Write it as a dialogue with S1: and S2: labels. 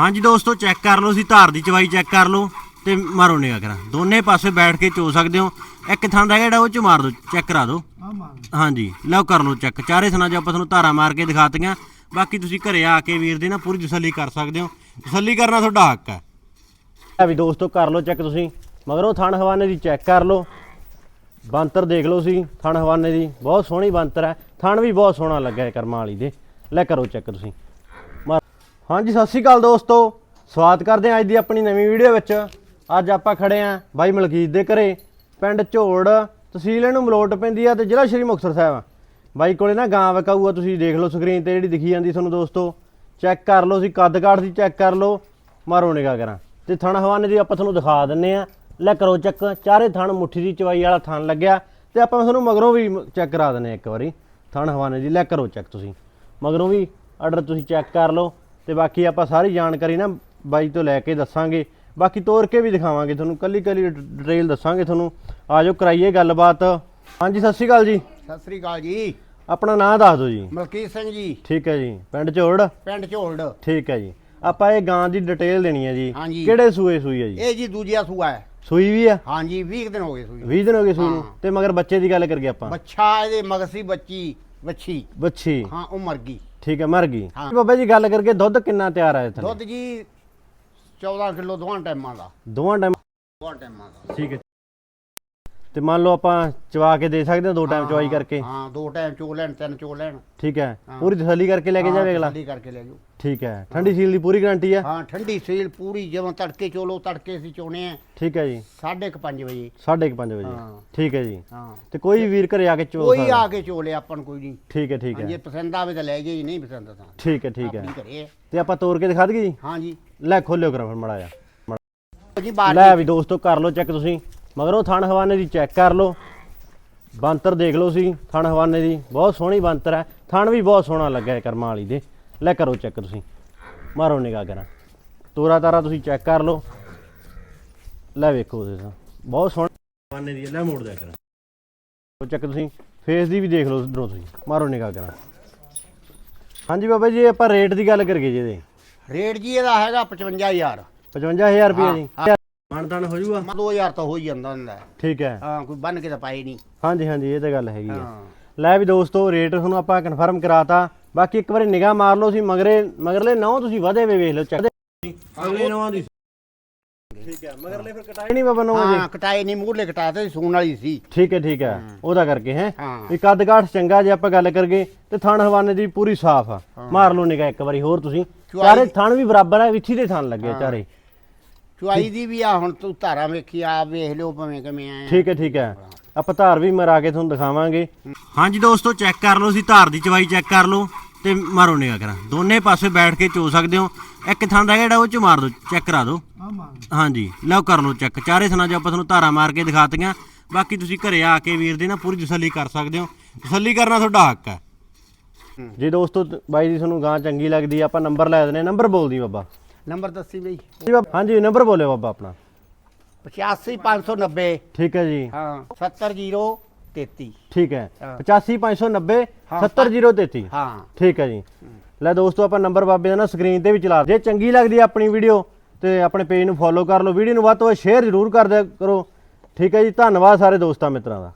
S1: ਹਾਂਜੀ ਦੋਸਤੋ ਚੈੱਕ ਕਰ ਲਓ ਸੀ ਧਾਰ ਦੀ ਚਵਾਈ ਚੈੱਕ ਕਰ ਲਓ ਤੇ ਮਾਰੋ ਨਿਗਾ ਕਰਾਂ। ਦੋਨੇ ਪਾਸੇ ਬੈਠ ਕੇ ਚੋ ਸਕਦੇ ਹੋ। ਇੱਕ ਥਾਂ ਦਾ ਜਿਹੜਾ ਉਹ ਚ ਮਾਰ ਦਿਓ ਚੈੱਕ ਕਰਾ ਦਿਓ ਹਾਂਜੀ ਲਓ ਕਰ ਲਓ ਚੈੱਕ ਚਾਰੇ ਥਾਂ 'ਚ ਆਪਾਂ ਤੁਹਾਨੂੰ ਧਾਰਾਂ ਮਾਰ ਕੇ ਦਿਖਾਤੀਆਂ। ਬਾਕੀ ਤੁਸੀਂ ਘਰੇ ਆ ਕੇ ਵੀਰ ਦੀ ਨਾ ਪੂਰੀ ਤਸੱਲੀ ਕਰ ਸਕਦੇ ਹੋ। ਤਸੱਲੀ ਕਰਨਾ ਤੁਹਾਡਾ ਹੱਕ ਹੈ। ਆ ਵੀ ਦੋਸਤੋ ਕਰ ਲਓ ਚੈੱਕ ਤੁਸੀਂ। ਮਗਰੋਂ ਥਣ ਹਵਾਨੇ ਦੀ ਚੈੱਕ ਕਰ ਲਓ। ਬੰਤਰ ਦੇਖ ਲਓ ਸੀ ਥਣ ਹਵਾਨੇ ਦੀ। ਬਹੁਤ ਸੋਹਣੀ ਬੰਤਰ ਹੈ। ਥਣ ਵੀ ਬਹੁਤ ਸੋਹਣਾ ਲੱਗਾ ਹੈ ਕਰਮਾਂ ਵਾਲੀ ਦੇ। ਲੈ ਕਰੋ ਚੈੱਕ ਤੁਸੀਂ। ਹਾਂਜੀ, ਸਤਿ ਸ਼੍ਰੀ ਅਕਾਲ ਦੋਸਤੋ। ਸਵਾਗਤ ਕਰਦੇ ਹਾਂ ਅੱਜ ਦੀ ਆਪਣੀ ਨਵੀਂ ਵੀਡੀਓ ਵਿੱਚ। ਅੱਜ ਆਪਾਂ ਖੜੇ ਆਂ ਬਾਈ ਮਲਕੀਤ ਦੇ ਘਰੇ, ਪਿੰਡ ਝੋੜ ਤਹਿਸੀਲ ਇਹਨੂੰ ਮਲੋਟ ਪੈਂਦੀ ਆ ਤੇ ਜ਼ਿਲ੍ਹਾ ਸ਼੍ਰੀ ਮੁਕਤਸਰ ਸਾਹਿਬ। ਬਾਈ ਕੋਲੇ ਨਾ ਗਾਂ ਵਕਾਊ ਆ ਤੁਸੀਂ ਦੇਖ ਲਓ ਸਕਰੀਨ ਤੇ ਜਿਹੜੀ ਦਿਖੀ ਜਾਂਦੀ ਤੁਹਾਨੂੰ ਦੋਸਤੋ। ਚੈੱਕ ਕਰ ਲਓ ਸੀ ਕੱਦ ਕਾਠ ਦੀ ਚੈੱਕ ਕਰ ਲਓ, ਮਾਰੋ ਨਿਗਾ ਕਰਾਂ। ਤੇ ਥਣ ਹਵਾਨੇ ਦੀ ਆਪਾਂ ਤੁਹਾਨੂੰ ਦਿਖਾ ਦਿੰਨੇ ਆ। ਲੈ ਕਰੋ ਚੈੱਕ, ਚਾਰੇ ਥਣ ਮੁੱਠੀ ਦੀ ਚਵਾਈ ਵਾਲਾ ਥਣ ਲੱਗਿਆ। ਤੇ ਆਪਾਂ ਤੁਹਾਨੂੰ ਮਗਰੋਂ ਵੀ ਚੈੱਕ ਕਰਾ ਦਿੰਨੇ ਆ ਇੱਕ ਵਾਰੀ। ਥਣ ਹਵਾਨੇ ਦੀ ਲੈ ਕਰੋ ਚੈੱਕ ਤੁਸੀਂ। ਮਗਰੋਂ ਵੀ ਆਰਡਰ ਤੁਸੀਂ ਚੈੱਕ ਕਰ ਲਓ। ਤੇ ਬਾਕੀ ਆਪਾਂ ਸਾਰੀ ਜਾਣਕਾਰੀ ਨਾ ਬਾਈ ਤੋਂ ਲੈ ਕੇ ਦੱਸਾਂਗੇ। ਬਾਕੀ ਤੋਰ ਕੇ ਵੀ ਦਿਖਾਵਾਂਗੇ ਤੁਹਾਨੂੰ ਕੱਲੀ ਕੱਲੀ ਡਿਟੇਲ ਦੱਸਾਂਗੇ ਤੁਹਾਨੂੰ। ਆਜੋ ਕਰਾਈਏ ਗੱਲਬਾਤ। ਹਾਂਜੀ ਸਤਿ ਸ਼੍ਰੀ ਅਕਾਲ ਜੀ।
S2: ਸਤਿ ਸ੍ਰੀ ਅਕਾਲ ਜੀ।
S1: ਆਪਣਾ ਨਾਮ ਦੱਸ ਦਿਓ ਜੀ।
S2: ਮਲਕੀਤ ਸਿੰਘ ਜੀ।
S1: ਠੀਕ ਹੈ ਜੀ। ਪਿੰਡ ਝੋੜ
S2: ਪਿੰਡ ਝੋਲਡ
S1: ਠੀਕ ਹੈ ਜੀ। ਆਪਾਂ ਇਹ ਗਾਂ ਦੀ ਡਿਟੇਲ ਦੇਣੀ ਹੈ ਜੀ।
S2: ਹਾਂਜੀ।
S1: ਕਿਹੜੇ ਸੂਏ ਸੂਈ ਹੈ ਜੀ?
S2: ਇਹ ਜੀ ਦੂਜਾ ਸੂਆ ਹੈ।
S1: ਸੂਈ ਵੀ ਆ
S2: ਹਾਂਜੀ 20 ਕੁ ਦਿਨ ਹੋ ਗਏ ਸੂਈ
S1: 20 ਦਿਨ ਹੋ ਗਏ ਸੂਈ ਨੂੰ। ਤੇ ਮਗਰ ਬੱਚੇ ਦੀ ਗੱਲ ਕਰੀਏ ਆਪਾਂ।
S2: ਬੱਚਾ ਇਹਦੇ ਮਗਸੀ ਬੱਚੀ ਬੱਚੀ
S1: ਬੱਚੀ
S2: ਹਾਂ ਉਹ ਮਰ ਗਈ।
S1: ਠੀਕ ਹੈ ਮਰ ਗਈ।
S2: ਹਾਂ।
S1: ਬਾਬਾ ਜੀ ਗੱਲ ਕਰਕੇ ਦੁੱਧ ਕਿੰਨਾ ਤਿਆਰ ਹੈ
S2: ਦੁੱਧ
S1: ਇੱਥੇ
S2: ਜੀ 14 ਕਿਲੋ ਦੋਹਾਂ ਟਾਈਮਾਂ ਦਾ।
S1: ਦੋਵਾਂ ਟਾਈਮ
S2: ਦੋਹਾਂ ਟਾਈਮਾਂ ਦਾ।
S1: ਠੀਕ ਹੈ। ਤੇ ਮੰਨ ਲਓ ਆਪਾਂ ਚਵਾ ਕੇ ਦੇ ਸਕਦੇ ਹਾਂ ਦੋ ਟਾਈਮ ਚਵਾਈ ਕਰਕੇ।
S2: ਹਾਂ ਦੋ ਟਾਈਮ ਚੋ ਲੈਣ ਤਿੰਨ ਚੋ ਲੈਣ।
S1: ਠੀਕ ਹੈ।
S2: ਹਾਂ।
S1: ਪੂਰੀ ਤਸੱਲੀ ਕਰਕੇ ਲੈ ਕੇ ਜਾਵੇ ਅਗਲਾ?
S2: ਠੰਡੀ ਕਰਕੇ ਲੈ ਜਾਓ।
S1: ਠੀਕ ਹੈ। ਠੰਡੀ ਸੀਲ ਦੀ ਪੂਰੀ ਗਾਰੰਟੀ ਹੈ?
S2: ਹਾਂ ਠੰਡੀ ਸੀਲ ਪੂਰੀ ਜਦੋਂ ਤੜਕੇ ਚੋਲੋ ਤੜਕੇ ਅਸੀਂ ਚੋਣੇ ਆ।
S1: ਠੀਕ ਹੈ ਜੀ।
S2: 5:30 ਵਜੇ।
S1: 5:30 ਵਜੇ।
S2: ਹਾਂ।
S1: ਠੀਕ ਹੈ ਜੀ।
S2: ਹਾਂ।
S1: ਤੇ ਕੋਈ ਵੀ ਵੀਰ ਘਰੇ ਆ ਕੇ ਚੋ
S2: ਕੋਈ
S1: ਸਕਦਾ।
S2: ਆ ਕੇ ਚੋਲੇ ਆਪਾਂ ਨੂੰ ਕੋਈ ਨਹੀਂ।
S1: ਠੀਕ ਹੈ ਠੀਕ
S2: ਜੇ
S1: ਹੈ
S2: ਪਸੰਦ ਆਵੇ ਤਾਂ ਲੈ ਜਾਈ ਨਹੀਂ ਪਸੰਦ ਤਾਂ।
S1: ਠੀਕ ਹੈ ਠੀਕ ਹੈ।
S2: ਆਪਣੀ ਘਰੇ ਹੈ।
S1: ਤੇ ਆਪਾਂ ਤੋੜ ਕੇ ਦਿਖਾ ਦਈਏ ਜੀ?
S2: ਹਾਂ ਜੀ।
S1: ਲੈ ਖੋਲਿਓ ਕਰਾਂ ਫਿਰ ਮੜਾ ਜਾ
S2: ਜੀ ਬਾਹਰ
S1: ਲੈ ਵੀ ਦੋਸਤੋ ਕਰ ਲਓ ਚੈੱਕ ਤੁਸੀਂ। ਮਗਰੋਂ ਥਣ ਹਵਾਨੇ ਦੀ ਚੈੱਕ ਕਰ ਲਓ। ਬੰਤਰ ਦੇਖ ਲਓ ਸੀ ਥਣ ਹਵਾਨੇ ਦੀ। ਬਹੁਤ ਸੋਹਣੀ ਬੰਤਰ ਹੈ। ਥਣ ਵੀ ਬਹੁਤ ਸੋਹਣਾ ਲੱਗਾ ਹੈ ਕਰਮਾਂ ਵਾਲੀ ਦੇ। ਲੈ ਕਰੋ ਚੈੱਕ ਤੁਸੀਂ। ਮਾਰੋ ਨਿਗਾਹ ਕਰਾਂ। ਤੋਰਾ ਤਾਰਾ ਤੁਸੀਂ ਚੈੱਕ ਕਰ ਲਓ। ਲੈ ਵੇਖੋ ਤੁਸੀਂ ਬਹੁਤ ਸੋਹਣਾ ਹਵਾਨੇ ਦੀ ਲੈ ਮੋੜ ਦਿਆ ਕਰਾਂ। ਉਹ ਚੈੱਕ ਤੁਸੀਂ। ਫੇਸ ਦੀ ਵੀ ਦੇਖ ਲਓ ਉਧਰੋਂ ਤੁਸੀਂ। ਮਾਰੋ ਨਿਗਾਹ ਕਰਾਂ। ਹਾਂਜੀ ਬਾਬਾ ਜੀ ਆਪਾਂ ਰੇਟ ਦੀ ਗੱਲ ਕਰੀਏ ਜੀ ਇਹਦੇ।
S2: ਰੇਟ ਜੀ ਇਹਦਾ ਹੈਗਾ 55000
S1: 55000 ਰੁਪਏ ਜੀ। ਮਾਨਤਾਨ ਹੋ ਜਾਊਗਾ
S2: 2000 ਤਾਂ ਹੋ ਹੀ ਜਾਂਦਾ ਹੁੰਦਾ। ਹੈ।
S1: ਠੀਕ ਹੈ।
S2: ਹਾਂ ਕੋਈ ਬੰਨ ਕੇ ਤਾਂ ਪਾਏ ਨਹੀਂ।
S1: ਹਾਂਜੀ ਹਾਂਜੀ ਇਹ ਤਾਂ ਗੱਲ ਹੈਗੀ ਹੈ।
S2: ਹਾਂ।
S1: ਲੈ ਵੀ ਦੋਸਤੋ ਰੇਟ ਤੁਹਾਨੂੰ ਆਪਾਂ ਕਨਫਰਮ ਕਰਾਤਾ। ਬਾਕੀ ਇੱਕ ਵਾਰੀ ਨਿਗਾਹ ਮਾਰ ਲਓ ਸੀ ਮਗਰੇ ਮਗਰਲੇ ਨੌ ਤੁਸੀਂ ਵਧੇ ਵੇ ਵੇਖ ਲਓ ਚੱਕ ਅਗਲੇ ਨੌਂ ਦੀ। ਠੀਕ ਹੈ ਮਗਰਲੇ ਫਿਰ ਕਟਾਈ ਨਹੀਂ ਬਾਬਾ ਨੌ
S2: ਹਾਂ ਕਟਾਏ ਨਹੀਂ ਮੂਹਰਲੇ ਕਟਾਏ ਤੇ ਸੂਣ ਵਾਲੀ ਸੀ।
S1: ਠੀਕ ਹੈ ਠੀਕ ਹੈ। ਉਹਦਾ ਕਰਕੇ ਹੈ।
S2: ਹਾਂ।
S1: ਵੀ ਕੱਦ ਕਾਠ ਚੰਗਾ ਜੇ ਆਪਾਂ ਗੱਲ ਕਰਗੇ ਤੇ ਥਣ ਹਵਾਨੇ ਦੀ ਪੂਰੀ ਸਾਫ਼ ਆ। ਮਾਰ ਲਓ ਨਿਗਾਹ ਇੱਕ ਵਾਰੀ ਹੋਰ ਤੁਸੀਂ। ਚਾਰੇ ਥਣ ਵੀ ਬਰਾਬਰ ਆ ਵਿੱਥੀ ਦੇ ਥਣ ਲੱਗੇ ਚਾਰੇ।
S2: ਚੁਆਈ ਦੀ ਵੀ ਆ ਹੁਣ ਤੂੰ ਧਾਰਾ ਵੇਖੀ ਆ ਵੇਖ ਲਿਓ ਭਾਵੇਂ ਕਿਵੇਂ ਆਏ
S1: ਠੀਕ ਹੈ ਠੀਕ ਹੈ। ਆਪਾਂ ਧਾਰ ਵੀ ਮਰਾ ਕੇ ਤੁਹਾਨੂੰ ਦਿਖਾਵਾਂਗੇ। ਹਾਂਜੀ ਦੋਸਤੋ ਚੈੱਕ ਕਰ ਲਓ ਸੀ ਧਾਰ ਦੀ ਚਵਾਈ ਚੈੱਕ ਕਰ ਲਓ ਤੇ ਮਾਰੋ ਨਿਗਾ ਕਰਾਂ। ਦੋਨੇ ਪਾਸੇ ਬੈਠ ਕੇ ਚੋ ਸਕਦੇ ਹੋ। ਇੱਕ ਥਾਂ ਦਾ ਜਿਹੜਾ ਉਹ ਚ ਮਾਰ ਦਿਓ ਚੈੱਕ ਕਰਾ ਦਿਓ ਹਾਂਜੀ ਲਓ ਕਰ ਲਓ ਚੈੱਕ। ਚਾਰੇ ਥਾਂ 'ਚ ਆਪਾਂ ਤੁਹਾਨੂੰ ਧਾਰਾਂ ਮਾਰ ਕੇ ਦਿਖਾਤੀਆਂ। ਬਾਕੀ ਤੁਸੀਂ ਘਰੇ ਆ ਕੇ ਵੀਰ ਦੀ ਨਾ ਪੂਰੀ ਤਸੱਲੀ ਕਰ ਸਕਦੇ ਹੋ। ਤਸੱਲੀ ਕਰਨਾ ਤੁਹਾਡਾ ਹੱਕ ਹੈ। ਜੀ ਦੋਸਤੋ ਬਾਈ ਦੀ ਤੁਹਾਨੂੰ ਗਾਂ ਚੰਗੀ ਲੱਗਦੀ ਆ। ਆਪਾਂ ਨੰਬਰ ਲੈ ਦਿੰਦੇ ਨੰਬਰ ਬੋਲਦੀ ਬਾਬਾ।
S2: ਨੰਬਰ ਦੱਸੀ ਬਈ।
S1: ਜੀ ਬਾਬਾ ਹਾਂਜੀ ਨੰਬਰ ਬੋਲਿਓ ਬਾਬਾ ਆਪਣਾ।
S2: 85590
S1: ਠੀਕ ਹੈ ਜੀ।
S2: ਹਾਂ 70033
S1: ਠੀਕ ਹੈ।
S2: ਹਾਂ।
S1: 85590
S2: ਹਾਂ।
S1: 70033
S2: ਹਾਂ।
S1: ਠੀਕ ਹੈ ਜੀ। ਲੈ ਦੋਸਤੋ ਆਪਾਂ ਨੰਬਰ ਬਾਬੇ ਦਾ ਨਾ ਸਕਰੀਨ ਤੇ ਵੀ ਚਲਾ ਜੇ ਚੰਗੀ ਲੱਗਦੀ ਹੈ ਆਪਣੀ ਵੀਡੀਓ ਤੇ ਆਪਣੇ ਪੇਜ ਨੂੰ ਫੋਲੋ ਕਰ ਲਓ। ਵੀਡੀਓ ਨੂੰ ਵੱਧ ਤੋਂ ਵੱਧ ਸ਼ੇਅਰ ਜ਼ਰੂਰ ਕਰ ਦਿਆ ਕਰੋ। ਠੀਕ ਹੈ ਜੀ। ਧੰਨਵਾਦ ਸਾਰੇ ਦੋਸਤਾਂ ਮਿੱਤਰਾਂ ਦਾ।